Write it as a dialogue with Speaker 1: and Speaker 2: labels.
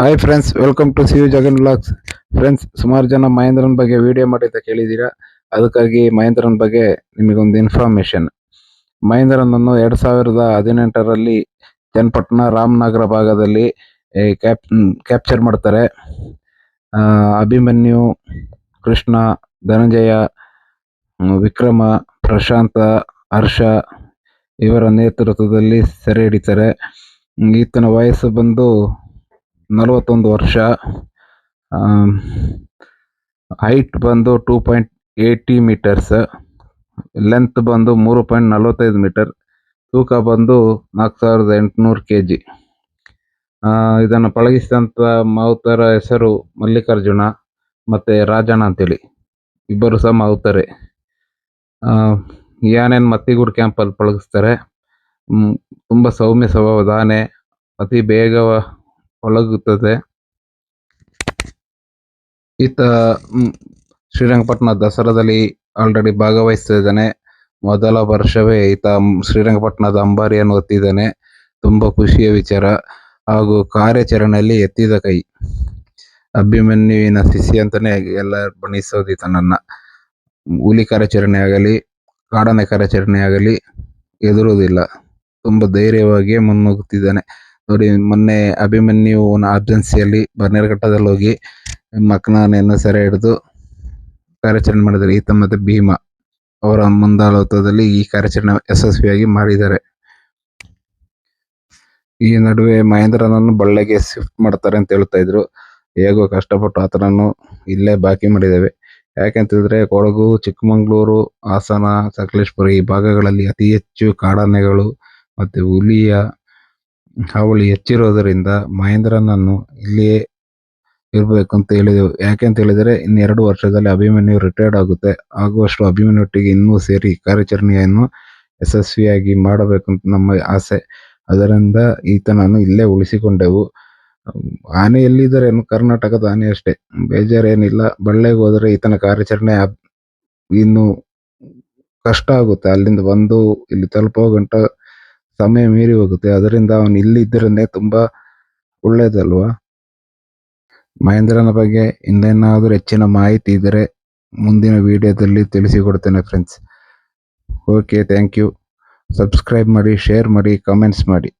Speaker 1: Hi friends welcome to C U Jagan blogs friends ಸುಮಾರು ಜನ ಮಹೇಂದ್ರನ್ ಬಗ್ಗೆ ವಿಡಿಯೋ ಮಾಡಿ ಅಂತ ಕೇಳಿದ್ದೀರಾ? ಅದಕ್ಕಾಗಿ ಮಹೇಂದ್ರನ್ ಬಗ್ಗೆ ನಿಮಗೊಂದು ಇನ್ಫಾರ್ಮೇಷನ್ ಮಹೇಂದ್ರನನ್ನು ಎರಡು ಸಾವಿರದ ಹದಿನೆಂಟರಲ್ಲಿ ಚನ್ನಪಟ್ಟಣ ರಾಮನಗರ ಭಾಗದಲ್ಲಿ ಕ್ಯಾಪ್ ಕ್ಯಾಪ್ಚರ್ ಮಾಡ್ತಾರೆ. ಅಭಿಮನ್ಯು, ಕೃಷ್ಣ, ಧನಂಜಯ ವಿಕ್ರಮ, ಪ್ರಶಾಂತ, ಹರ್ಷ ಇವರ ನೇತೃತ್ವದಲ್ಲಿ ಸೆರೆ ಹಿಡಿತಾರೆ. ಈತನ ವಯಸ್ಸು ಬಂದು ನಲವತ್ತೊಂದು ವರ್ಷ. ಹೈಟ್ ಬಂದು two point eighty metres length ಬಂದು ಮೂರು ಪಾಯಿಂಟ್ ನಲವತ್ತೈದು ಮೀಟರ್ ತೂಕ ಬಂದು ನಾಲ್ಕು ಸಾವಿರದ ಎಂಟುನೂರು ಕೆ ಜಿ ಇದನ್ನು ಪಳಗಿಸಿದಂಥ ಮಾವುತರ ಹೆಸರು ಮಲ್ಲಿಕಾರ್ಜುನ, ಮತ್ತು ರಾಜಣ್ಣ ಅಂತೇಳಿ. ಇಬ್ಬರು ಸಹ ಮಾವುತರೆ. ಏನೇನು ಮತ್ತಿಗೂಡು ಕ್ಯಾಂಪಲ್ಲಿ ಪಳಗಿಸ್ತಾರೆ. ತುಂಬ ಸೌಮ್ಯ ಸ್ವಭಾವದ ಆನೆ ಅತಿ ಬೇಗ ಒಳಗುತ್ತದೆ. ಈತ ಶ್ರೀರಂಗಪಟ್ಟಣ ದಸರಾದಲ್ಲಿ ಆಲ್ರೆಡಿ ಭಾಗವಹಿಸ್ತಿದ್ದಾನೆ ಮೊದಲ ವರ್ಷವೇ ಈತ ಶ್ರೀರಂಗಪಟ್ಟಣದ ಅಂಬಾರಿಯನ್ನು ಹೊತ್ತಿದ್ದಾನೆ ತುಂಬ ಖುಷಿಯ ವಿಚಾರ. ಹಾಗೂ ಕಾರ್ಯಾಚರಣೆಯಲ್ಲಿ ಎತ್ತಿದ ಕೈ. ಅಭಿಮನ್ಯುವಿನ ಶಿಷ್ಯ ಅಂತಾನೆ ಎಲ್ಲ ಬಣ್ಣಿಸೋದು ಈತನನ್ನ. ಹುಲಿ ಕಾರ್ಯಾಚರಣೆ ಆಗಲಿ, ಕಾಡಾನೆ ಕಾರ್ಯಾಚರಣೆ ಆಗಲಿ, ಎದುರುದಿಲ್ಲ. ತುಂಬ ಧೈರ್ಯವಾಗಿ ಮುನ್ನುಗ್ಗುತ್ತಿದ್ದಾನೆ. ನೋಡಿ, ಮೊನ್ನೆ ಅಲ್ಲಿ ಬರ್ನರ್ ಬನ್ನೇರುಘಟ್ಟದಲ್ಲಿ ಹೋಗಿ ಮಕ್ನಾನೆಯನ್ನು ಸೆರೆ ಹಿಡಿದು ಕಾರ್ಯಾಚರಣೆ ಮಾಡಿದ್ದಾರೆ ಈತ ಮತ್ತೆ ಭೀಮ. ಅವರ ಮುಂದಾಳತ್ವದಲ್ಲಿ ಈ ಕಾರ್ಯಾಚರಣೆ ಯಶಸ್ವಿಯಾಗಿ ಮಾಡಿದ್ದಾರೆ. ಈ ನಡುವೆ ಮಹೇಂದ್ರನನ್ನು ಬಳ್ಳಿಗೆ ಶಿಫ್ಟ್ ಮಾಡ್ತಾರೆ ಅಂತ ಹೇಳ್ತಾ ಇದ್ರು. ಹೇಗೋ ಕಷ್ಟಪಟ್ಟು ಆತನನ್ನು ಇಲ್ಲೇ ಬಾಕಿ ಮಾಡಿದ್ದೇವೆ. ಯಾಕೆಂತಂದ್ರೆ ಕೊಡಗು, ಚಿಕ್ಕಮಂಗ್ಳೂರು, ಹಾಸನ, ಸಕಲೇಶ್ಪುರ ಈ ಭಾಗಗಳಲ್ಲಿ ಅತಿ ಹೆಚ್ಚು ಕಾಡಾನೆಗಳು ಮತ್ತೆ ಹುಲಿಯ ಹಾವಳಿ ಹೆಚ್ಚಿರೋದರಿಂದ ಮಹೇಂದ್ರನನ್ನು ಇಲ್ಲಿಯೇ ಇರಬೇಕು ಅಂತ ಹೇಳಿದೆವು. ಯಾಕೆ ಅಂತ ಹೇಳಿದ್ರೆ, ಇನ್ನೆರಡು ವರ್ಷದಲ್ಲಿ ಅಭಿಮನ್ಯು ರಿಟೈರ್ಡ್ ಆಗುತ್ತೆ. ಆಗುವಷ್ಟು ಅಭಿಮನ್ಯುಟ್ಟಿಗೆ ಇನ್ನೂ ಸೇರಿ ಕಾರ್ಯಾಚರಣೆಯನ್ನು ಯಶಸ್ವಿಯಾಗಿ ಅಂತ ನಮ್ಮ ಆಸೆ. ಅದರಿಂದ ಈತನನ್ನು ಇಲ್ಲೇ ಉಳಿಸಿಕೊಂಡೆವು. ಆನೆ ಎಲ್ಲಿದ್ದರೇನು ಕರ್ನಾಟಕದ ಆನೆ ಅಷ್ಟೇ. ಬೇಜಾರೇನಿಲ್ಲ. ಬಳ್ಳೆಗೆ ಹೋದರೆ ಈತನ ಕಾರ್ಯಾಚರಣೆ ಇನ್ನು ಕಷ್ಟ ಆಗುತ್ತೆ. ಅಲ್ಲಿಂದ ಬಂದು ಇಲ್ಲಿ ತಲುಪೋ ಗಂಟ ಸಮಯ ಮೀರಿ ಹೋಗುತ್ತೆ. ಅದರಿಂದ ಅವನು ಇಲ್ಲಿದ್ದರನ್ನೇ ತುಂಬ ಒಳ್ಳೆಯದಲ್ವಾ ಮಹೇಂದ್ರನ ಬಗ್ಗೆ ಇನ್ನೇನಾದರೂ ಹೆಚ್ಚಿನ ಮಾಹಿತಿ ಇದ್ದರೆ ಮುಂದಿನ ವಿಡಿಯೋದಲ್ಲಿ ತಿಳಿಸಿಕೊಡ್ತೇನೆ friends okay thank you subscribe ಮಾಡಿ ಶೇರ್ ಮಾಡಿ ಕಮೆಂಟ್ಸ್ ಮಾಡಿ.